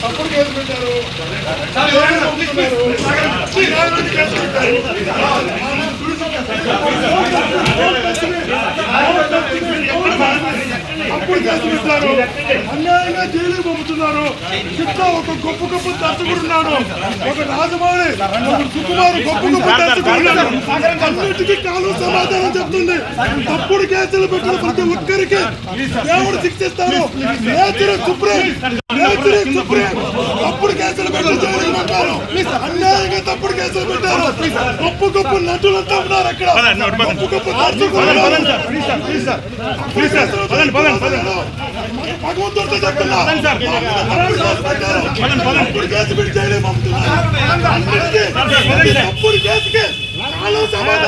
తప్పుడు కేసు పెట్టారు. అప్పుడు కేసు పెట్టారు. అన్యాయంగా జైలుకి పంపుతున్నారు. చిట్ట ఒక గొప్ప గొప్ప దర్శకుడున్నాను ఒక రాజమౌళి. ఒక సుకుమారు గొప్ప గొప్ప దర్శకుడున్నాను అన్నిటికీ కాలు సమాధానం చెప్తుంది. తప్పుడు కేసులు పెట్టిన ప్రతి ఒక్కరికి దేవుడు శిక్షిస్తారు. Nature supreme. Nature supreme. తప్పుడు కేసులు పెట్టి జైలుకి పంపారు. అన్యాయంగా తప్పుడు కేసులు పెట్టారు. గొప్ప గొప్ప నటులంతా ఉన్నారు అక్కడ. గొప్ప గొప్ప. భగవంతుడితో చెప్తున్నా. తప్పుడు కేసు పెట్టి జైలుకి పంపుతున్నారు అందరికీ ప్రతి తప్పుడు కేసుకి కాలం సమాధానం చెప్పాలి. సమాధానం చెప్తారు.